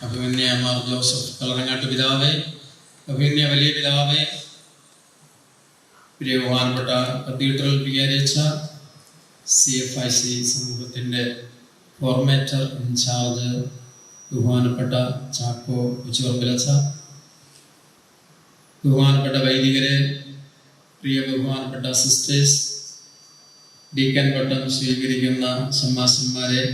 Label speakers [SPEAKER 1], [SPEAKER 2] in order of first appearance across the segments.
[SPEAKER 1] അഭിമന്യ Mar Joseph കളറങ്ങാട്ട് പിതാവേ അഭിമന്യ വലിയ പിതാവേ പ്രിയ ബഹുമാനപ്പെട്ട കത്തീഡ്രൽ വികാരിച്ച സി എഫ് ഐ സി സമൂഹത്തിന്റെ ഫോർമേറ്റർ ഇൻചാർജ് ബഹുമാനപ്പെട്ട ചാക്കോ ഉച്ചുവർപ്പിലച്ച ബഹുമാനപ്പെട്ട വൈദികരെ പ്രിയ ബഹുമാനപ്പെട്ട സിസ്റ്റേഴ്സ് ഡീക്കൻ പട്ടം സ്വീകരിക്കുന്ന സമ്മാസന്മാരെ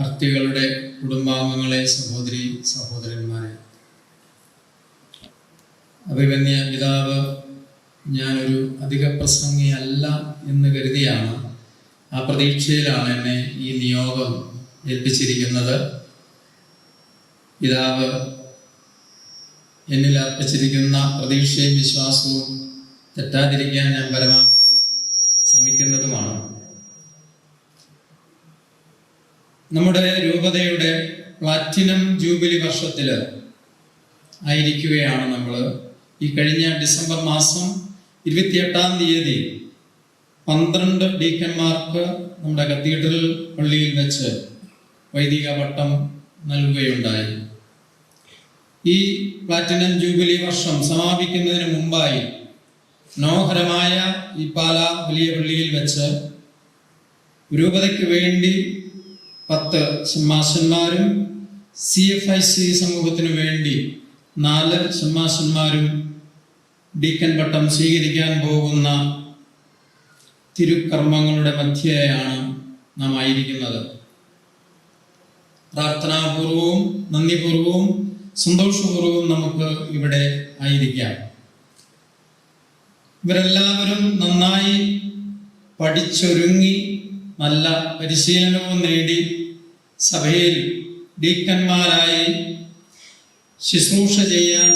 [SPEAKER 1] ഭക്തികളുടെ കുടുംബാംഗങ്ങളെ സഹോദരി സഹോദരന്മാരെ. അഭിമന്യ പിതാവ് ഞാനൊരു അധിക പ്രസംഗിയല്ല എന്ന് കരുതിയാണ് ആ പ്രതീക്ഷയിലാണ് എന്നെ ഈ നിയോഗം ഏൽപ്പിച്ചിരിക്കുന്നത്. പിതാവ് എന്നിൽ അർപ്പിച്ചിരിക്കുന്ന പ്രതീക്ഷയും വിശ്വാസവും തെറ്റാതിരിക്കാൻ ഞാൻ പരമാവധി നമ്മുടെ രൂപതയുടെ പ്ലാറ്റിനം ജൂബിലി വർഷത്തിൽ ആയിരിക്കുകയാണ് നമ്മൾ ഈ കഴിഞ്ഞ ഡിസംബർ മാസം ഇരുപത്തിയെട്ടാം തീയതി പന്ത്രണ്ട് ഡീക്കന്മാർക്ക് നമ്മുടെ കത്തീഡ്രൽ പള്ളിയിൽ വെച്ച് വൈദിക വട്ടം നൽകുകയുണ്ടായി. ഈ പ്ലാറ്റിനം ജൂബിലി വർഷം സമാപിക്കുന്നതിന് മുമ്പായി മനോഹരമായ ഈ പാല വലിയ പള്ളിയിൽ വെച്ച് രൂപതയ്ക്ക് വേണ്ടി പത്ത് സിംഹാസന്മാരും സി എഫ് ഐ സി സമൂഹത്തിന് വേണ്ടി നാല് സിംഹാസന്മാരും ഡീക്കൻ പട്ടം സ്വീകരിക്കാൻ പോകുന്ന തിരുക്കർമ്മങ്ങളുടെ മധ്യയാണ് നാം ആയിരിക്കുന്നത്. പ്രാർത്ഥനാപൂർവവും നന്ദിപൂർവവും സന്തോഷപൂർവവും നമുക്ക് ഇവിടെ ആയിരിക്കാം. ഇവരെല്ലാവരും നന്നായി പഠിച്ചൊരുങ്ങി നല്ല പരിശീലനവും നേടി സഭയിൽ ഡീക്കന്മാരായി ശുശ്രൂഷ ചെയ്യാൻ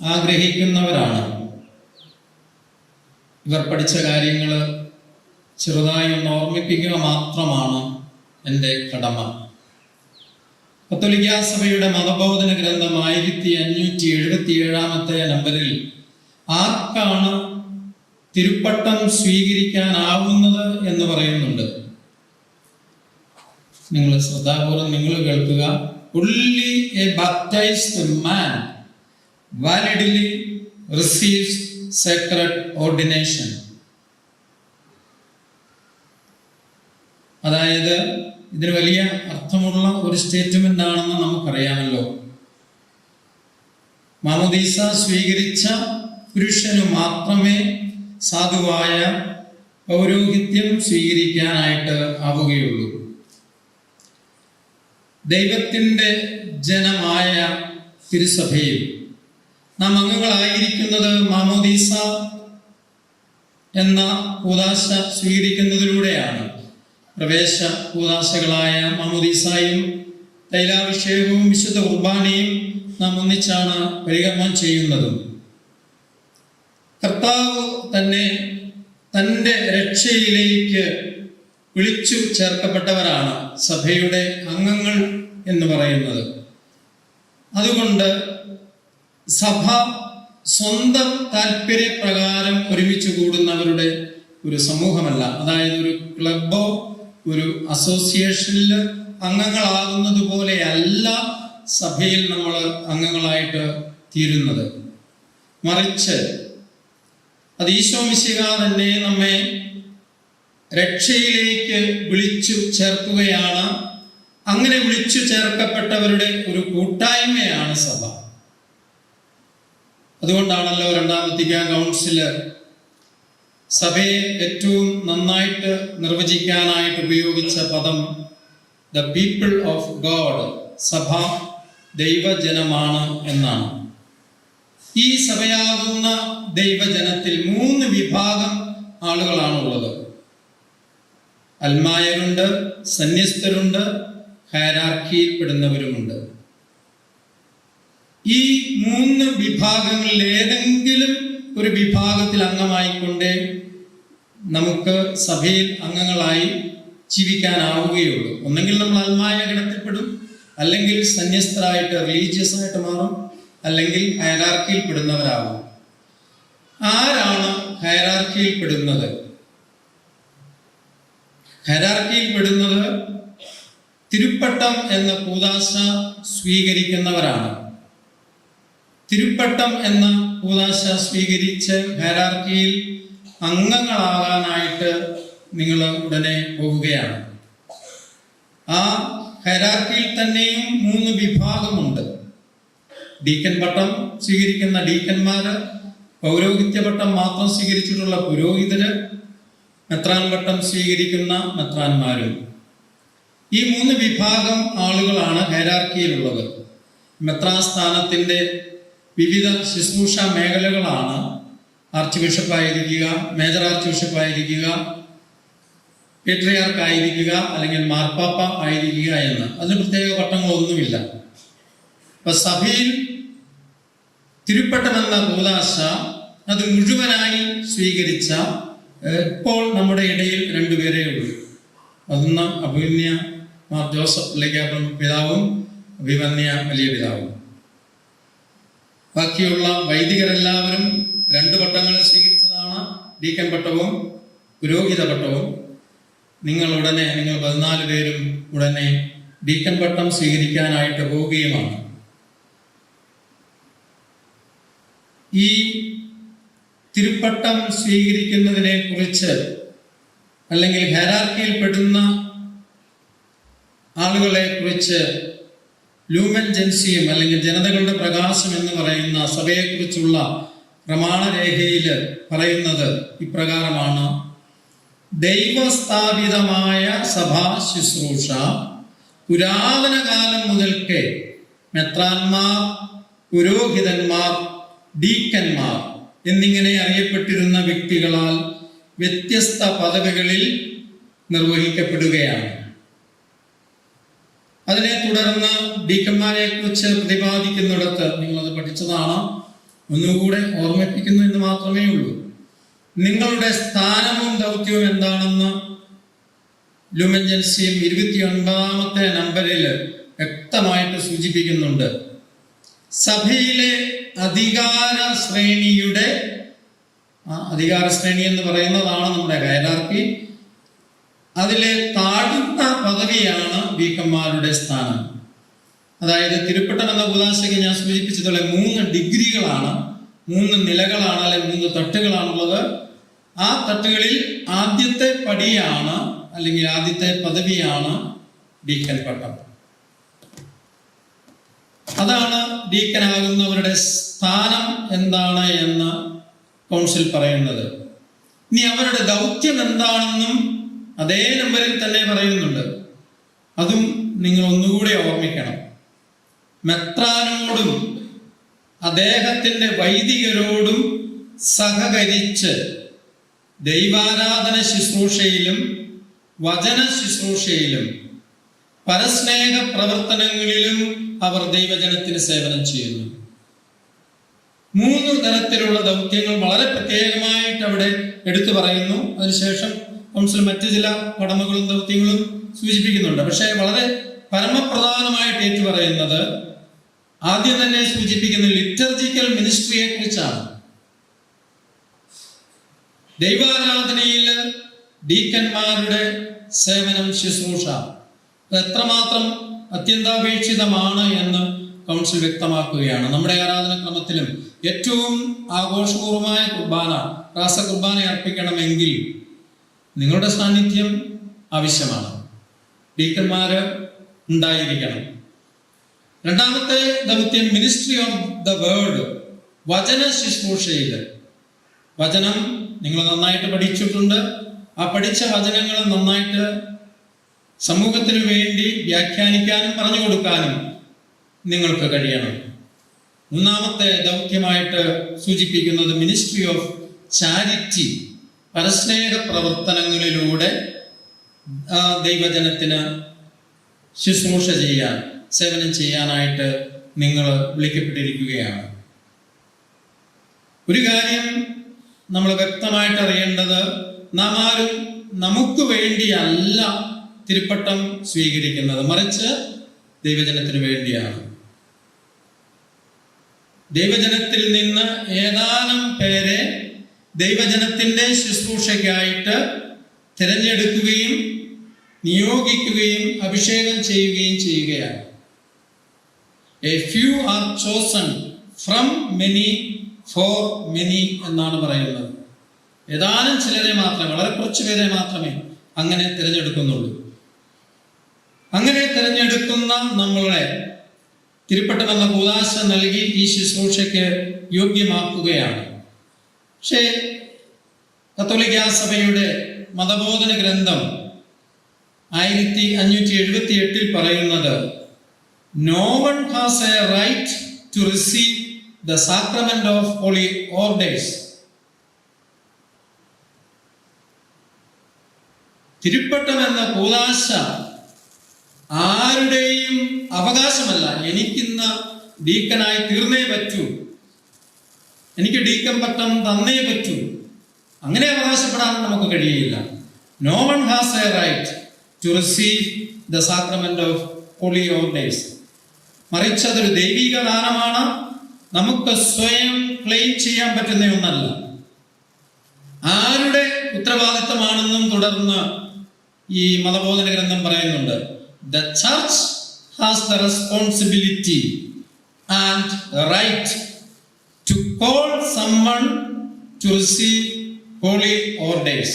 [SPEAKER 1] ആഗ്രഹിക്കുന്നവരാണ്. ഇവർ പഠിച്ച കാര്യങ്ങൾ ചെറുതായി ഒന്ന് ഓർമ്മിപ്പിക്കുക മാത്രമാണ് എന്റെ കടമ. കത്തോലിക്ക സഭയുടെ മതബോധന ഗ്രന്ഥം ആയിരത്തി അഞ്ഞൂറ്റി എഴുപത്തി ഏഴാമത്തെ നമ്പറിൽ ആർക്കാണ് തിരുപ്പട്ടം സ്വീകരിക്കാനാവുന്നത് എന്ന് പറയുന്നുണ്ട്. നിങ്ങൾ ശ്രദ്ധാപൂർവം നിങ്ങൾ കേൾക്കുക. only a baptized man. validly receives sacred അതായത് ഇതിന് വലിയ അർത്ഥമുള്ള ഒരു സ്റ്റേറ്റ്മെന്റ് ആണെന്ന് നമുക്കറിയാമല്ലോ. മാമോദീസ സ്വീകരിച്ച പുരുഷന് മാത്രമേ സാധുവായ പൗരോഹിത്യം സ്വീകരിക്കാനായിട്ട് ആവുകയുള്ളൂ. ദൈവത്തിന്റെ ജനമായ തിരുസഭയിൽ നാം അംഗങ്ങളായിരിക്കുന്നത് മാമോദീസ എന്ന കൂതാശ സ്വീകരിക്കുന്നതിലൂടെയാണ്. പ്രവേശ കൂതാശകളായ മാമോദീസായും തൈലാഭിഷേകവും വിശുദ്ധ കുർബാനയും നാം ഒന്നിച്ചാണ് പരികർമ്മം ചെയ്യുന്നതും. കർത്താവ് തന്നെ തന്റെ രക്ഷയിലേക്ക് വിളിച്ചു ചേർക്കപ്പെട്ടവരാണ് സഭയുടെ അംഗങ്ങൾ എന്ന് പറയുന്നത്. അതുകൊണ്ട് സഭ സ്വന്തം താല്പര്യപ്രകാരം ഒരുമിച്ച് കൂടുന്നവരുടെ ഒരു സമൂഹമല്ല. അതായത് ഒരു ക്ലബോ ഒരു അസോസിയേഷനിൽ അംഗങ്ങളാകുന്നത് പോലെയല്ല സഭയിൽ നമ്മൾ അംഗങ്ങളായിട്ട് തീരുന്നത്. മറിച്ച് അത് ഈശോ മിശിക തന്നെ നമ്മെ രക്ഷയിലേക്ക് വിളിച്ചു ചേർക്കുകയാണ്. അങ്ങനെ വിളിച്ചു ചേർക്കപ്പെട്ടവരുടെ ഒരു കൂട്ടായ്മയാണ് സഭ. അതുകൊണ്ടാണല്ലോ രണ്ടാമത്തെ വത്തിക്കാൻ കൗൺസിൽ സഭയെ ഏറ്റവും നന്നായിട്ട് നിർവചിക്കാനായിട്ട് ഉപയോഗിച്ച പദം ദ പീപ്പിൾ ഓഫ് ഗോഡ് സഭ ദൈവജനമാണ് എന്നാണ്. ഈ സഭയാകുന്ന ദൈവജനത്തിൽ മൂന്ന് വിഭാഗം ആളുകളാണുള്ളത്. അൽമായരുണ്ട് സന്യസ്തരുണ്ട് ഹാരാക്കിയിൽപ്പെടുന്നവരുമുണ്ട് ഈ മൂന്ന് വിഭാഗങ്ങളിൽ ഏതെങ്കിലും ഒരു വിഭാഗത്തിൽ അംഗമായിക്കൊണ്ടേ നമുക്ക് സഭയിൽ അംഗങ്ങളായി ജീവിക്കാനാവുകയുള്ളൂ. ഒന്നെങ്കിൽ നമ്മൾ അൽമായ ഗണത്തിൽപ്പെടും അല്ലെങ്കിൽ സന്യസ്തരായിട്ട് റിലീജിയസ് ആയിട്ട് മാറും. അല്ലെങ്കിൽ ഹയറാർക്കിയിൽ പെടുന്നവരാകും. ആരാണ് ഹയറാർക്കിയിൽ പെടുന്നത്? ഹയറാർക്കിയിൽ പെടുന്നത് തിരുപ്പട്ടം എന്ന കൂതാശ സ്വീകരിക്കുന്നവരാണ്. തിരുപ്പട്ടം എന്ന കൂതാശ സ്വീകരിച്ച് ഹയറാർക്കിയിൽ അംഗങ്ങളാകാനായിട്ട് നിങ്ങൾ ഉടനെ പോവുകയാണ്. ആ ഹൈറാർക്കിയിൽ തന്നെയും മൂന്ന് വിഭാഗമുണ്ട്. ഡീക്കൻ പട്ടം സ്വീകരിക്കുന്ന ഡീക്കന്മാര് പൗരോഹിത്യ പട്ടം മാത്രം സ്വീകരിച്ചിട്ടുള്ള പുരോഹിതര് മെത്രാൻ പട്ടം സ്വീകരിക്കുന്ന മെത്രാന്മാരും. ഈ മൂന്ന് വിഭാഗം ആളുകളാണ് ഹൈരാർക്കിയിലുള്ളത്. മെത്രാസ്ഥാനത്തിന്റെ വിവിധ ശുശ്രൂഷ മേഖലകളാണ് ആർച്ച് ബിഷപ്പായിരിക്കുക മേജർ ആർച്ച് ബിഷപ്പായിരിക്കുക പേട്രിയാർക്ക് ആയിരിക്കുക അല്ലെങ്കിൽ മാർപ്പാപ്പ ആയിരിക്കുക എന്ന്. അതിന് പ്രത്യേക പട്ടങ്ങളൊന്നുമില്ല അപ്പൊ സഭയിൽ തിരുപ്പട്ടമെന്ന കൂതാശ അത് മുഴുവനായി സ്വീകരിച്ച ഇപ്പോൾ നമ്മുടെ ഇടയിൽ രണ്ടുപേരെ ഉള്ളൂ. അതൊന്ന് അഭിമന്യ മാർ ജോസഫ് ലേഖാപുരം പിതാവും അഭിമന്യ വലിയ പിതാവും. ബാക്കിയുള്ള വൈദികരെല്ലാവരും രണ്ടു പട്ടങ്ങൾ സ്വീകരിച്ചതാണ്. ഡീക്കൻ പട്ടവും പുരോഹിത പട്ടവും. നിങ്ങൾ ഉടനെ നിങ്ങൾ പതിനാല് പേരും ഉടനെ ഡീക്കൻ പട്ടം സ്വീകരിക്കാനായിട്ട് പോവുകയുമാണ്. ഈ തിരുപ്പട്ടം സ്വീകരിക്കുന്നതിനെ കുറിച്ച് അല്ലെങ്കിൽ ഹെറാർക്കിയിൽ പെടുന്ന ആളുകളെ കുറിച്ച് ലൂമൻ ജൻസിയും അല്ലെങ്കിൽ ജനതകളുടെ പ്രകാശം എന്ന് പറയുന്ന സഭയെക്കുറിച്ചുള്ള പ്രമാണരേഖയിൽ പറയുന്നത് ഇപ്രകാരമാണ്. ദൈവസ്ഥാപിതമായ സഭാ ശുശ്രൂഷ പുരാതന കാലം മുതൽക്കേ മെത്രാന്മാർ പുരോഹിതന്മാർ ഡീക്കന്മാർ എന്നിങ്ങനെ അറിയപ്പെട്ടിരുന്ന വ്യക്തികളാൽ വ്യത്യസ്ത പദവികളിൽ നിർവഹിക്കപ്പെടുകയാണ്. അതിനെ തുടർന്ന് ഡീക്കന്മാരെ കുറിച്ച് പ്രതിപാദിക്കുന്നിടത്ത് നിങ്ങളത് പഠിച്ചതാണ്? ഒന്നുകൂടെ ഓർമ്മിപ്പിക്കുന്നു എന്ന് മാത്രമേ ഉള്ളൂ. നിങ്ങളുടെ സ്ഥാനവും ദൗത്യവും എന്താണെന്ന് ലുമൻജൻസിയും ഇരുപത്തി ഒൻപതാമത്തെ നമ്പറിൽ വ്യക്തമായിട്ട് സൂചിപ്പിക്കുന്നുണ്ട്. സഭയിലെ അധികാര ശ്രേണിയുടെ അധികാര ശ്രേണി എന്ന് പറയുന്നതാണ് നമ്മുടെ ഹൈറാർക്കി അതിലെ താഴ്ന്ന പദവിയാണ് വീക്കന്മാരുടെ സ്ഥാനം. അതായത് തിരുപ്പട്ടം എന്ന ഉദാശയ്ക്ക് ഞാൻ സൂചിപ്പിച്ചതുപോലെ മൂന്ന് ഡിഗ്രികളാണ് മൂന്ന് നിലകളാണ് അല്ലെ മൂന്ന് തട്ടുകളാണുള്ളത്. ആ തട്ടുകളിൽ ആദ്യത്തെ പടിയാണ് അല്ലെങ്കിൽ ആദ്യത്തെ പദവിയാണ് ഡീക്കൻ പട്ടം. അതാണ് ഡീക്കനാകുന്നവരുടെ സ്ഥാനം എന്താണ് എന്ന് കൗൺസിൽ പറയുന്നത്. ഇനി അവരുടെ ദൗത്യം എന്താണെന്നും അതേ നമ്പറിൽ തന്നെ പറയുന്നുണ്ട്. അതും നിങ്ങൾ ഒന്നുകൂടി ഓർമ്മിക്കണം. മെത്രാനോടും അദ്ദേഹത്തിന്റെ വൈദികരോടും സഹകരിച്ച് ദൈവാരാധന ശുശ്രൂഷയിലും വചന ശുശ്രൂഷയിലും പരസ്നേഹ പ്രവർത്തനങ്ങളിലും അവർ ദൈവജനത്തിന് സേവനം ചെയ്യുന്നു. മൂന്ന് തരത്തിലുള്ള ദൗത്യങ്ങൾ വളരെ പ്രത്യേകമായിട്ട് അവിടെ എടുത്തു പറയുന്നു. അതിനുശേഷം കൗൺസിൽ മറ്റു ചില കടമകളും ദൗത്യങ്ങളും സൂചിപ്പിക്കുന്നുണ്ട്. പക്ഷേ വളരെ പരമപ്രധാനമായിട്ട് ഏറ്റു പറയുന്നത് ആദ്യം തന്നെ സൂചിപ്പിക്കുന്ന ലിറ്റർജിക്കൽ മിനിസ്ട്രിയെ കുറിച്ചാണ്. ദൈവാരാധനയിൽ ഡീക്കന്മാരുടെ സേവനം ശുശ്രൂഷ. എത്രമാത്രം അത്യന്താപേക്ഷിതമാണ് എന്ന് കൗൺസിൽ വ്യക്തമാക്കുകയാണ്. നമ്മുടെ ആരാധനക്രമത്തിലും ഏറ്റവും ആഘോഷപൂർവമായ കുർബാന രാസ കുർബാന അർപ്പിക്കണമെങ്കിൽ നിങ്ങളുടെ സാന്നിധ്യം ആവശ്യമാണ്. ഡീക്കന്മാര് ഉണ്ടായിരിക്കണം. രണ്ടാമത്തെ ദൗത്യം മിനിസ്ട്രി ഓഫ് ദ വേൾഡ് വചന ശുശ്രൂഷയിൽ. വചനം നിങ്ങൾ നന്നായിട്ട് പഠിച്ചിട്ടുണ്ട്. ആ പഠിച്ച വചനങ്ങൾ നന്നായിട്ട് സമൂഹത്തിന് വേണ്ടി വ്യാഖ്യാനിക്കാനും പറഞ്ഞു കൊടുക്കാനും നിങ്ങൾക്ക് കഴിയണം. മൂന്നാമത്തെ ദൗത്യമായിട്ട് സൂചിപ്പിക്കുന്നത് മിനിസ്ട്രി ഓഫ് ചാരിറ്റി പരസ്നേഹ പ്രവർത്തനങ്ങളിലൂടെ ദൈവജനത്തിന് ശുശ്രൂഷ ചെയ്യാൻ സേവനം ചെയ്യാനായിട്ട് നിങ്ങൾ വിളിക്കപ്പെട്ടിരിക്കുകയാണ്. ഒരു കാര്യം നമ്മൾ വ്യക്തമായിട്ട് അറിയേണ്ടത് നാം ആരും നമുക്ക് വേണ്ടിയല്ല തിരുപ്പട്ടം സ്വീകരിക്കുന്നത് മറിച്ച് ദൈവജനത്തിന് വേണ്ടിയാണ്. ദൈവജനത്തിൽ നിന്ന് ഏതാനും പേരെ ദൈവജനത്തിന്റെ ശുശ്രൂഷയ്ക്കായിട്ട് തിരഞ്ഞെടുക്കുകയും നിയോഗിക്കുകയും അഭിഷേകം ചെയ്യുകയും ചെയ്യുകയാണ്. A few are chosen from many for many എന്നാണ് പറയുന്നത്. ഏതാനും ചിലരെ മാത്രമേ വളരെ കുറച്ച് പേരെ മാത്രമേ അങ്ങനെ തിരഞ്ഞെടുക്കുന്നുള്ളൂ. അങ്ങനെ തിരഞ്ഞെടുക്കുന്ന നമ്മളെ തിരുപ്പട്ടമെന്ന കൂതാശ നൽകി ഈ ശുശ്രൂഷയ്ക്ക് യോഗ്യമാക്കുകയാണ്. പക്ഷേ കത്തോലിക്ക സഭയുടെ മതബോധന ഗ്രന്ഥം ആയിരത്തി അഞ്ഞൂറ്റി എഴുപത്തി എട്ടിൽ പറയുന്നത് no one has a right to receive the sacrament of holy orders തിരുപ്പട്ടം എന്ന കൂതാശ ആരുടെയും അവകാശമല്ല. എനിക്കിന്ന് ഡീക്കനായി തീർന്നേ പറ്റൂ. എനിക്ക് ഡീക്കൻ പട്ടം തന്നേ പറ്റൂ. അങ്ങനെ അവകാശപ്പെടാൻ നമുക്ക് കഴിയില്ല. No one has a right to receive the sacrament of holy orders മറിച്ച് അതൊരു ദൈവിക ദാനമാണ്. നമുക്ക് സ്വയം ക്ലെയിം ചെയ്യാൻ പറ്റുന്ന ഒന്നല്ല. ആരുടെ ഉത്തരവാദിത്തമാണെന്നും തുടർന്ന് ഈ മതബോധന ഗ്രന്ഥം പറയുന്നുണ്ട്. The church has the responsibility and right to call someone to receive holy orders.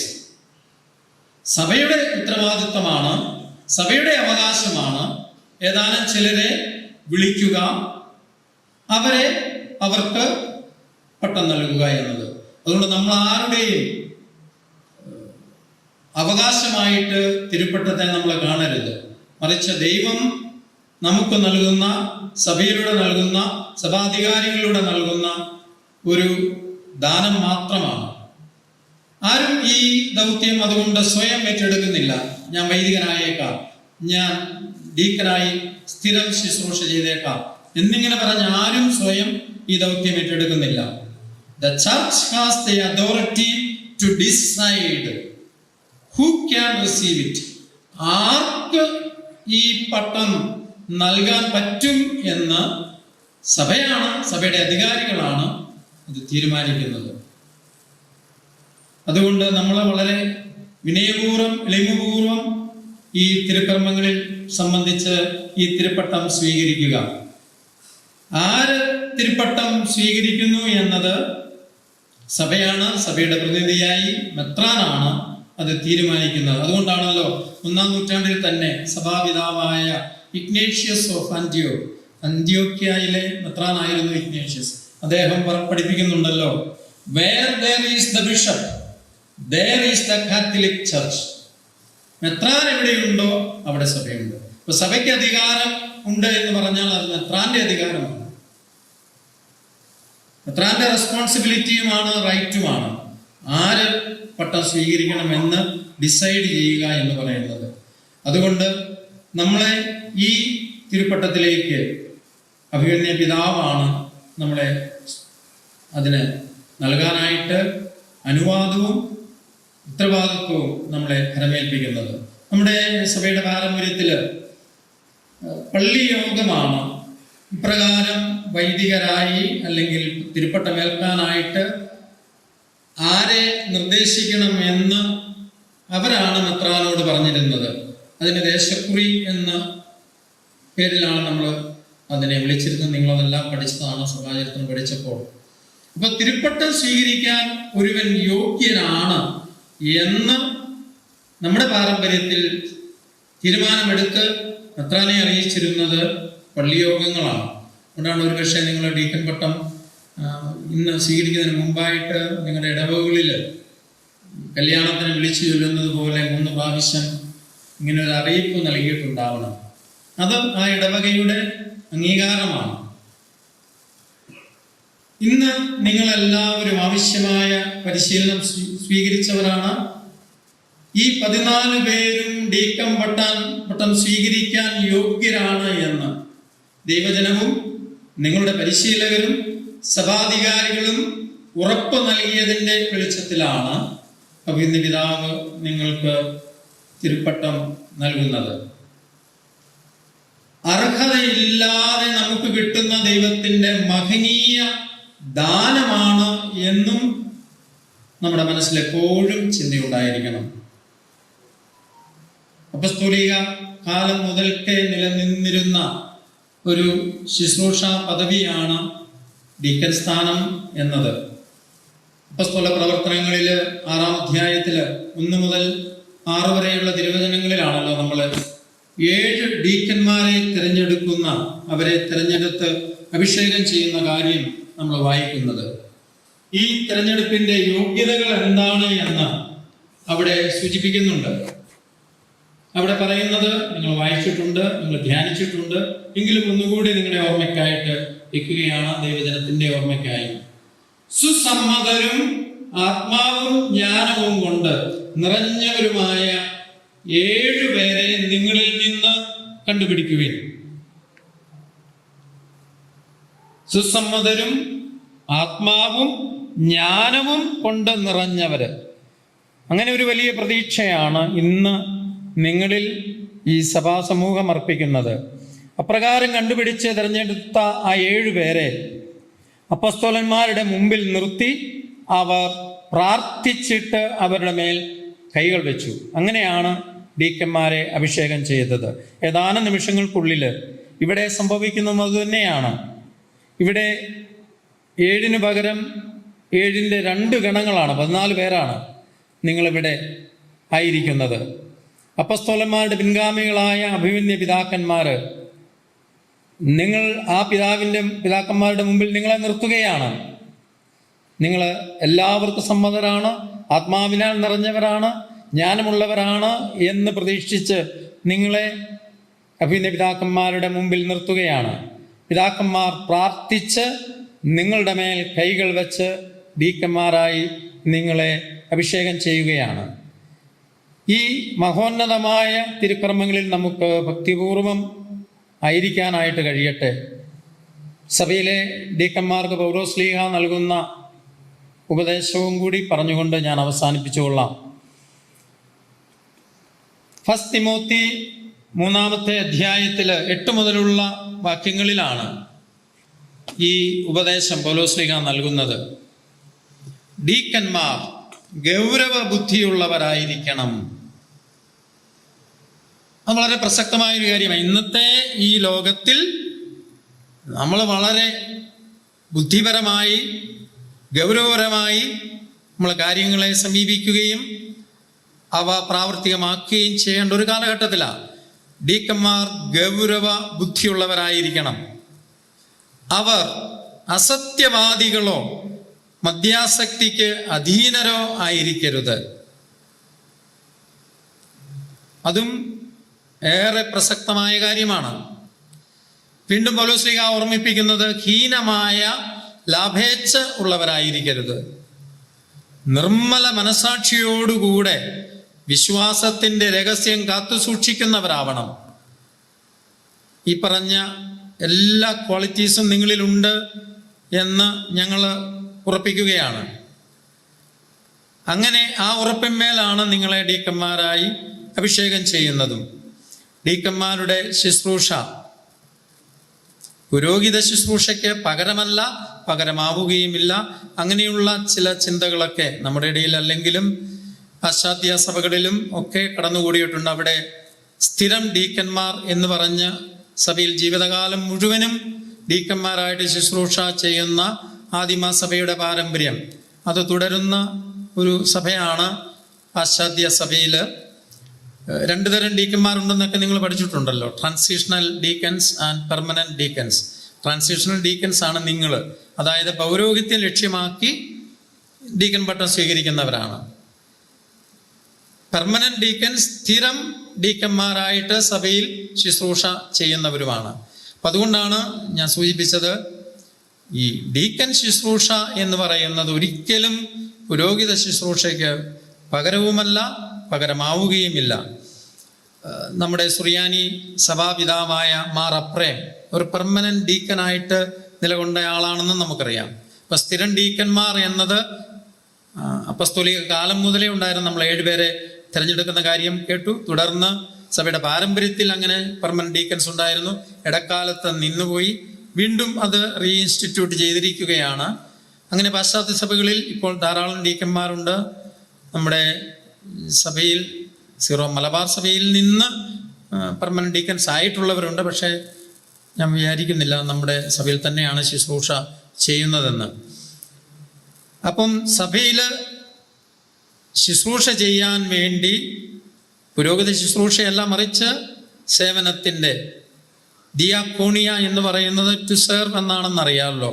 [SPEAKER 1] സഭയുടെ ഉത്തരവാദിത്തമാണ് സഭയുടെ അവകാശമാണ് ഏതാനും ചിലരെ വിളിക്കുക അവരെ അവർക്ക് പട്ടം നൽകുക എന്നത് അതുകൊണ്ട് നമ്മൾ ആരുടെയും അവകാശമായിട്ട് തിരുപ്പട്ടത്തെ നമ്മൾ കാണരുത് മറിച്ച് ദൈവം നമുക്ക് നൽകുന്ന സഭയിലൂടെ നൽകുന്ന സഭാധികാരികളിലൂടെ നൽകുന്ന ഒരു ദാനം മാത്രമാണ്. ആരും ഈ ദൗത്യം അതുകൊണ്ട് സ്വയം ഏറ്റെടുക്കുന്നില്ല. ഞാൻ വൈദികനായേക്കാം. ഞാൻ ഡീക്കനായി സ്ഥിരം ശുശ്രൂഷ ചെയ്തേക്കാം. എന്നിങ്ങനെ പറഞ്ഞ് ആരും സ്വയം ഈ ദൗത്യം ഏറ്റെടുക്കുന്നില്ല. The church has the authority to decide who can receive it ആർക്ക് ഈ പട്ടം നൽകാൻ പറ്റും എന്ന് സഭയാണ് സഭയുടെ അധികാരികളാണ് അത് തീരുമാനിക്കുന്നത്. അതുകൊണ്ട് നമ്മൾ വളരെ വിനയപൂർവം എളിമപൂർവം ഈ തിരുക്കർമ്മങ്ങളിൽ സംബന്ധിച്ച് ഈ തിരുപ്പട്ടം സ്വീകരിക്കുക. ആര് തിരുപ്പട്ടം സ്വീകരിക്കുന്നു എന്നത് സഭയാണ് സഭയുടെ പ്രതിനിധിയായി മെത്രാനാണ് അത് തീരുമാനിക്കുന്നത്. അതുകൊണ്ടാണല്ലോ ഒന്നാം നൂറ്റാണ്ടിൽ തന്നെ സഭാപിതാവായ ഇഗ്നേഷ്യസ് ഓഫ് അന്ത്യോ അന്ത്യോക്യയിലെ മെത്രാനായിരുന്നു ഇഗ്നേഷ്യസ്. അദ്ദേഹം പഠിപ്പിക്കുന്നുണ്ടല്ലോ where there is the bishop there is the catholic church മെത്രാൻ എവിടെയുണ്ടോ അവിടെ സഭയുണ്ട്. അപ്പൊ സഭയ്ക്ക് അധികാരം ഉണ്ട് എന്ന് പറഞ്ഞാൽ അത് മെത്രാന്റെ അധികാരമാണ്. മെത്രാന്റെ റെസ്പോൺസിബിലിറ്റിയുമാണ് റൈറ്റുമാണ് ആര് പട്ടം സ്വീകരിക്കണമെന്ന് ഡിസൈഡ് ചെയ്യുക എന്ന് പറയുന്നത്. അതുകൊണ്ട് നമ്മളെ ഈ തിരുപ്പട്ടത്തിലേക്ക് അഭിമന്യ പിതാവാണ് നമ്മളെ അതിന് നൽകാനായിട്ട് അനുവാദവും ഉത്തരവാദിത്വവും നമ്മളെ കരമേൽപ്പിക്കുന്നത്. നമ്മുടെ സഭയുടെ പാരമ്പര്യത്തിൽ പള്ളി യോഗമാണ് ഇപ്രകാരം വൈദികരായി അല്ലെങ്കിൽ തിരുപ്പട്ടമേൽക്കാനായിട്ട് ആരെ നിർദ്ദേശിക്കണം എന്ന് അവരാണ് മെത്രാനോട് പറഞ്ഞിരുന്നത്. അതിന് ദേശക്കുറി എന്ന പേരിലാണ് നമ്മൾ അതിനെ വിളിച്ചിരുന്നത്. നിങ്ങളതെല്ലാം പഠിച്ചതാണ് സഭാചരിത്രം പഠിച്ചപ്പോൾ. അപ്പൊ തിരുപ്പട്ടം സ്വീകരിക്കാൻ ഒരുവൻ യോഗ്യനാണ് എന്ന് നമ്മുടെ പാരമ്പര്യത്തിൽ തീരുമാനമെടുത്ത് മെത്രാനെ അറിയിച്ചിരുന്നത് പള്ളിയോഗങ്ങളാണ്. അതുകൊണ്ടാണ് ഒരുപക്ഷെ നിങ്ങൾ ഡീക്കൻ പട്ടം ആ, ഇന്ന് സ്വീകരിക്കുന്നതിന് മുമ്പായിട്ട് നിങ്ങളുടെ ഇടവകളിൽ കല്യാണത്തിന് വിളിച്ചു ചൊല്ലുന്നത് പോലെ മൂന്ന് പ്രാവശ്യം ഇങ്ങനെ ഒരു അറിയിപ്പ് നൽകിയിട്ടുണ്ടാവണം. അത് ആ ഇടവകയുടെ അംഗീകാരമാണ്. ഇന്ന് നിങ്ങളെല്ലാവരും ആവശ്യമായ പരിശീലനം സ്വീകരിച്ചവരാണ്. ഈ പതിനാല് പേരും ഡീക്കം പട്ടാൻ പട്ടം സ്വീകരിക്കാൻ യോഗ്യരാണ് എന്ന് ദൈവജനവും നിങ്ങളുടെ പരിശീലകരും സഭാധികാരികളും ഉറപ്പ് നൽകിയതിന്റെ വെളിച്ചത്തിലാണ് അഭിന്ദ പിതാവ് നിങ്ങൾക്ക് തിരുപ്പട്ടം നൽകുന്നത്. അർഹതയില്ലാതെ നമുക്ക് കിട്ടുന്ന ദൈവത്തിന്റെ മഹനീയ ദാനമാണ് എന്നും നമ്മുടെ മനസ്സിൽ എപ്പോഴും ചിന്തയുണ്ടായിരിക്കണം. അപ്പസ്തോലിക കാലം മുതൽക്കേ നിലനിന്നിരുന്ന ഒരു ശുശ്രൂഷ പദവിയാണ് ഡീക്കൻ സ്ഥാനം എന്നത് അപ്പസ്തോല പ്രവർത്തനങ്ങളിൽ ആറാം അധ്യായത്തിൽ ഒന്ന് മുതൽ ആറ് വരെയുള്ള തിരുവചനങ്ങളിലാണല്ലോ നമ്മൾ ഏഴ് ഡീക്കന്മാരെ തിരഞ്ഞെടുക്കുന്ന അവരെ തിരഞ്ഞെടുത്ത് അഭിഷേകം ചെയ്യുന്ന കാര്യം നമ്മൾ വായിക്കുന്നത്. ഈ തിരഞ്ഞെടുപ്പിന്റെ യോഗ്യതകൾ എന്താണ് എന്ന് അവിടെ സൂചിപ്പിക്കുന്നുണ്ട്. അവിടെ പറയുന്നത് നിങ്ങൾ വായിച്ചിട്ടുണ്ട് നിങ്ങൾ ധ്യാനിച്ചിട്ടുണ്ട്. എങ്കിലും ഒന്നുകൂടി നിങ്ങളുടെ ഓർമ്മയ്ക്കായിട്ട് വെക്കുകയാണ് ദൈവജനത്തിന്റെ ഓർമ്മയ്ക്കായി. സുസമ്മതരും ആത്മാവും ജ്ഞാനവും കൊണ്ട് നിറഞ്ഞവരുമായ ഏഴുപേരെ നിങ്ങളിൽ നിന്ന് കണ്ടുപിടിക്കുവിൻ. സുസമ്മതരും ആത്മാവും ജ്ഞാനവും കൊണ്ട് നിറഞ്ഞവര്. അങ്ങനെ ഒരു വലിയ പ്രതീക്ഷയാണ് ഇന്ന് നിങ്ങളിൽ ഈ സഭാസമൂഹം അർപ്പിക്കുന്നത്. അപ്രകാരം കണ്ടുപിടിച്ച് തിരഞ്ഞെടുത്ത ആ ഏഴുപേരെ അപ്പസ്തോലന്മാരുടെ മുമ്പിൽ നിർത്തി അവർ പ്രാർത്ഥിച്ചിട്ട് അവരുടെ മേൽ കൈകൾ വെച്ചു. അങ്ങനെയാണ് ഡീക്കന്മാരെ അഭിഷേകം ചെയ്തത്. ഏതാനും നിമിഷങ്ങൾക്കുള്ളിൽ ഇവിടെ സംഭവിക്കുന്നത് തന്നെയാണ്. ഇവിടെ ഏഴിന് പകരം ഏഴിന്റെ രണ്ട് ഗണങ്ങളാണ് പതിനാല് പേരാണ് നിങ്ങളിവിടെ ആയിരിക്കുന്നത്. അപ്പസ്തോലന്മാരുടെ പിൻഗാമികളായ അഭിമന്യ പിതാക്കന്മാർ നിങ്ങൾ ആ പിതാവിന്റെ പിതാക്കന്മാരുടെ മുമ്പിൽ നിങ്ങളെ നിർത്തുകയാണ്. നിങ്ങൾ എല്ലാവർക്കും സമ്മതരാണ് ആത്മാവിനാൽ നിറഞ്ഞവരാണ് ജ്ഞാനമുള്ളവരാണ് എന്ന് പ്രതീക്ഷിച്ച് നിങ്ങളെ അഭിനയ പിതാക്കന്മാരുടെ മുമ്പിൽ നിർത്തുകയാണ്. പിതാക്കന്മാർ പ്രാർത്ഥിച്ച് നിങ്ങളുടെ മേൽ കൈകൾ വെച്ച് ഡീക്കന്മാരായി നിങ്ങളെ അഭിഷേകം ചെയ്യുകയാണ്. ഈ മഹോന്നതമായ തിരുക്രമങ്ങളിൽ നമുക്ക് ഭക്തിപൂർവം ആയിരിക്കാനായിട്ട് കഴിയട്ടെ. സഭയിലെ ഡീക്കന്മാർക്ക് പൗരോസ്ലീഹ നൽകുന്ന ഉപദേശവും കൂടി പറഞ്ഞുകൊണ്ട് ഞാൻ അവസാനിപ്പിച്ചുകൊള്ളാം. ഫസ്റ്റ് തിമോത്തി മൂന്നാമത്തെ അധ്യായത്തിൽ എട്ട് മുതലുള്ള വാക്യങ്ങളിലാണ് ഈ ഉപദേശം പൗലോസ്ലിഹ നൽകുന്നത്. ഡീക്കന്മാർ ഗൗരവ ബുദ്ധിയുള്ളവരായിരിക്കണം അത് വളരെ പ്രസക്തമായ ഒരു കാര്യമാണ്. ഇന്നത്തെ ഈ ലോകത്തിൽ നമ്മൾ വളരെ ബുദ്ധിപരമായി ഗൗരവപരമായി നമ്മൾ കാര്യങ്ങളെ സമീപിക്കുകയും അവ പ്രാവർത്തികമാക്കുകയും ചെയ്യേണ്ട ഒരു കാലഘട്ടത്തിലാണ്. ഡീക്കന്മാർ ഗൗരവ ബുദ്ധിയുള്ളവരായിരിക്കണം. അവർ അസത്യവാദികളോ മദ്യാസക്തിക്ക് അധീനരോ ആയിരിക്കരുത്. അതും ഏറെ പ്രസക്തമായ കാര്യമാണ്. വീണ്ടും പൗലോസ്ലിക ഓർമ്മിപ്പിക്കുന്നത് ഹീനമായ ലാഭേച്ഛ ഉള്ളവരായിരിക്കരുത്. നിർമ്മല മനസാക്ഷിയോടുകൂടെ വിശ്വാസത്തിന്റെ രഹസ്യം കാത്തു സൂക്ഷിക്കുന്നവരാവണം. ഈ പറഞ്ഞ എല്ലാ ക്വാളിറ്റീസും നിങ്ങളിലുണ്ട് എന്ന് ഞങ്ങൾ ഉറപ്പിക്കുകയാണ്. അങ്ങനെ ആ ഉറപ്പിന്മേലാണ് നിങ്ങളെ ഡീക്കന്മാരായി അഭിഷേകം ചെയ്യുന്നതും. ഡീക്കന്മാരുടെ ശുശ്രൂഷ. പുരോഹിത ശുശ്രൂഷയ്ക്ക് പകരമല്ല പകരമാവുകയുമില്ല. അങ്ങനെയുള്ള ചില ചിന്തകളൊക്കെ നമ്മുടെ ഇടയിൽ അല്ലെങ്കിലും പാശ്ചാത്യ സഭകളിലും ഒക്കെ കടന്നുകൂടിയിട്ടുണ്ട്. അവിടെ സ്ഥിരം ഡീക്കന്മാർ എന്ന് പറഞ്ഞ് സഭയിൽ ജീവിതകാലം മുഴുവനും ഡീക്കന്മാരായിട്ട് ശുശ്രൂഷ ചെയ്യുന്ന ആദിമ സഭയുടെ പാരമ്പര്യം. അത് തുടരുന്ന ഒരു സഭയാണ് പാശ്ചാത്യ സഭയിൽ രണ്ടു തരം ഡീക്കന്മാരുണ്ടെന്നൊക്കെ നിങ്ങൾ പഠിച്ചിട്ടുണ്ടല്ലോ. Transitional deacons and permanent deacons transitional deacons ആണ് നിങ്ങൾ അതായത് പൗരോഹിത്യം ലക്ഷ്യമാക്കി ഡീക്കൻ പട്ടം സ്വീകരിക്കുന്നവരാണ്. പെർമനന്റ് ഡീക്കൻസ് സ്ഥിരം ഡീക്കന്മാരായിട്ട് സഭയിൽ ശുശ്രൂഷ ചെയ്യുന്നവരുമാണ്. അപ്പം അതുകൊണ്ടാണ് ഞാൻ സൂചിപ്പിച്ചത് ഈ ഡീക്കൻ ശുശ്രൂഷ എന്ന് പറയുന്നത് ഒരിക്കലും പുരോഹിത ശുശ്രൂഷയ്ക്ക് പകരവുമല്ല പകരമാവുകയുമില്ല. നമ്മുടെ സുറിയാനി സഭാപിതാവായ മാർ അപ്രേം ഒരു പെർമനന്റ് ഡീക്കനായിട്ട് ആളാണെന്ന് നമുക്കറിയാം. അപ്പൊ സ്ഥിരം ഡീക്കന്മാർ എന്നത് അപ്പസ്തോലിക കാലം മുതലേ ഉണ്ടായിരുന്ന നമ്മൾ ഏഴുപേരെ തിരഞ്ഞെടുക്കുന്ന കാര്യം കേട്ടു. തുടർന്ന് സഭയുടെ പാരമ്പര്യത്തിൽ അങ്ങനെ പെർമനന്റ് ഡീക്കൻസ് ഉണ്ടായിരുന്നു. ഇടക്കാലത്ത് നിന്നുപോയി. വീണ്ടും അത് റീഇൻസ്റ്റിറ്റ്യൂട്ട് ചെയ്തിരിക്കുകയാണ്. അങ്ങനെ പാശ്ചാത്യ സഭകളിൽ ഇപ്പോൾ ധാരാളം ഡീക്കന്മാരുണ്ട് നമ്മുടെ സഭയിൽ സീറോ മലബാർ സഭയിൽ നിന്ന് പെർമനന്റ് ഡീക്കൻസ് ആയിട്ടുള്ളവരുണ്ട്. പക്ഷേ ഞാൻ വിചാരിക്കുന്നില്ല നമ്മുടെ സഭയിൽ തന്നെയാണ് ശുശ്രൂഷ ചെയ്യുന്നതെന്ന്. അപ്പം സഭയിൽ ശുശ്രൂഷ ചെയ്യാൻ വേണ്ടി പുരോഗതി ശുശ്രൂഷയല്ല മറിച്ച് സേവനത്തിന്റെ ദിയാക്കോണിയ എന്ന് പറയുന്നത് ടു സെർവ് എന്നാണെന്ന് അറിയാമല്ലോ.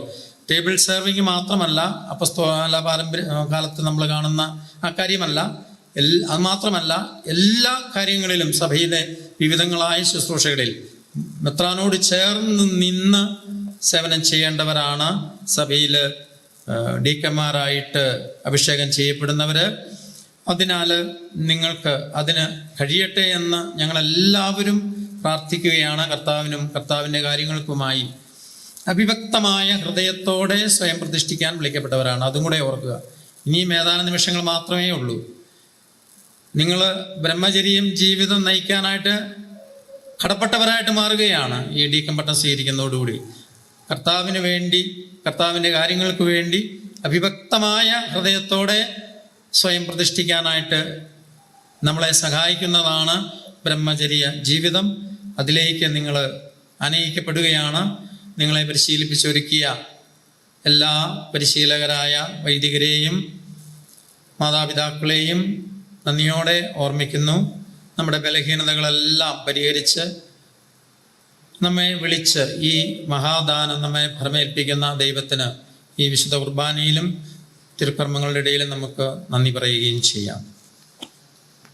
[SPEAKER 1] ടേബിൾ സെർവിങ് മാത്രമല്ല അപ്പസ്തോല പാരമ്പര്യ കാലത്ത് നമ്മൾ കാണുന്ന ആ കാര്യമല്ല. അത് മാത്രമല്ല എല്ലാ കാര്യങ്ങളിലും സഭയിലെ വിവിധങ്ങളായ ശുശ്രൂഷകളിൽ മെത്രാനോട് ചേർന്ന് നിന്ന് സേവനം ചെയ്യേണ്ടവരാണ്. സഭയിൽ ഡീക്കന്മാരായിട്ട് അഭിഷേകം ചെയ്യപ്പെടുന്നവർ അതിനാൽ നിങ്ങൾക്ക് അതിന് കഴിയട്ടെ എന്ന് ഞങ്ങളെല്ലാവരും പ്രാർത്ഥിക്കുകയാണ്. കർത്താവിനും കർത്താവിന്റെ കാര്യങ്ങൾക്കുമായി അവിഭക്തമായ ഹൃദയത്തോടെ സ്വയം പ്രതിഷ്ഠിക്കാൻ വിളിക്കപ്പെട്ടവരാണ്. അതും കൂടെ ഓർക്കുക. ഇനിയും ഏതാനും നിമിഷങ്ങൾ മാത്രമേ ഉള്ളൂ. നിങ്ങൾ ബ്രഹ്മചര്യം ജീവിതം നയിക്കാനായിട്ട് കടപ്പെട്ടവരായിട്ട് മാറുകയാണ് ഈ ഡീക്കം പട്ടം സ്വീകരിക്കുന്നതോടുകൂടി. കർത്താവിന് വേണ്ടി കർത്താവിന്റെ കാര്യങ്ങൾക്ക് വേണ്ടി അവിഭക്തമായ ഹൃദയത്തോടെ സ്വയം പ്രതിഷ്ഠിക്കാനായിട്ട് നമ്മളെ സഹായിക്കുന്നതാണ് ബ്രഹ്മചര്യ ജീവിതം. അതിലേക്ക് നിങ്ങൾ അനയിക്കപ്പെടുകയാണ്. നിങ്ങളെ പരിശീലിപ്പിച്ചൊരുക്കിയ എല്ലാ പരിശീലകരായ വൈദികരെയും മാതാപിതാക്കളെയും നന്ദിയോടെ ഓർമ്മിക്കുന്നു. നമ്മുടെ ബലഹീനതകളെല്ലാം പരിഹരിച്ച് നമ്മെ വിളിച്ച് ഈ മഹാദാനം നമ്മെ ഭരമേൽപ്പിക്കുന്ന ദൈവത്തിന് ഈ വിശുദ്ധ കുർബാനയിലും തിരുക്കർമ്മങ്ങളുടെ ഇടയിലും നമുക്ക് നന്ദി പറയുകയും ചെയ്യാം.